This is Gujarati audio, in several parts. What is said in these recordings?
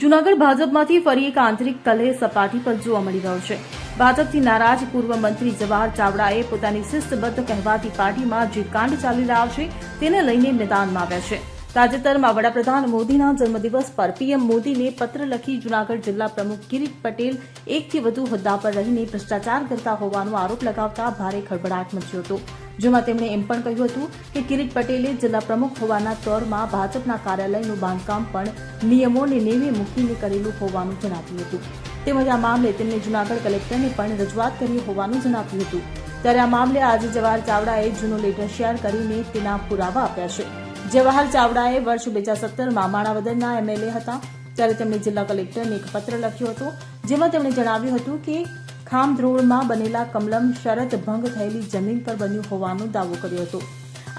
જૂનાગઢ ભાજપમાંથી ફરી એક આંતરિક કલહ સપાટી પર જોવા મળી રહ્યો છે. ભાજપથી નારાજ પૂર્વ મંત્રી જવાહર ચાવડાએ પોતાની શિસ્તબદ્ધ કહેવાતી પાર્ટીમાં જે કાંડ ચાલી રહ્યા છે, તેને લઈને મેદાનમાં આવ્યા છે. તાજેતરમાં વડાપ્રધાન મોદીના જન્મદિવસ પર પીએમ મોદીને પત્ર લખી જૂનાગઢ જિલ્લા પ્રમુખ કિરીટ પટેલ એકથી વધુ હોદ્દા પર રહીને ભ્રષ્ટાચાર કરતા હોવાનો આરોપ લગાવતા ભારે ખળભળાટ મચ્યો હતો. જેમાં તેમણે એમ પણ કહ્યું હતું કે કિરીટ પટેલે જિલ્લા પ્રમુખ હોવાના તોરમાં ભાજપના કાર્યાલયનું બાંધકામ પણ નિયમોને નેવે મૂકીને કરેલું હોવાનું જણાવ્યું હતું. તેમજ આ મામલે તેમણે જૂનાગઢ કલેક્ટરને પણ રજૂઆત કરી હોવાનું જણાવ્યું હતું. ત્યારે આ મામલે આજે જવાહર ચાવડાએ જૂનો લેટર શેર કરીને તેના પુરાવા આપ્યા છે. જવાહર ચાવડાએ વર્ષ બે હજાર સત્તરમાં માણાવદરના એમએલએ હતા. ત્યારે તેમણે જિલ્લા કલેક્ટરને એક પત્ર લખ્યો હતો જેમાં તેમણે જણાવ્યું હતું કે ખામધ્રોળમાં બનેલા કમલમ શરત ભંગ થયેલી જમીન પર બન્યું હોવાનો દાવો કર્યો હતો.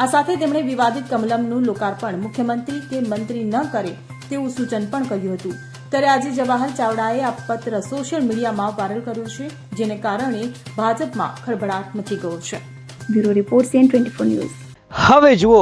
આ સાથે તેમણે વિવાદિત કમલમનું લોકાર્પણ મુખ્યમંત્રી કે મંત્રી ન કરે તેવું સૂચન પણ કર્યું હતું. ત્યારે આજે જવાહર ચાવડાએ આ પત્ર સોશિયલ મીડિયામાં વાયરલ કર્યો છે જેને કારણે ભાજપમાં ખળભળાટ મચી ગયો છે. Bureau report CN twenty news. હવે જુઓ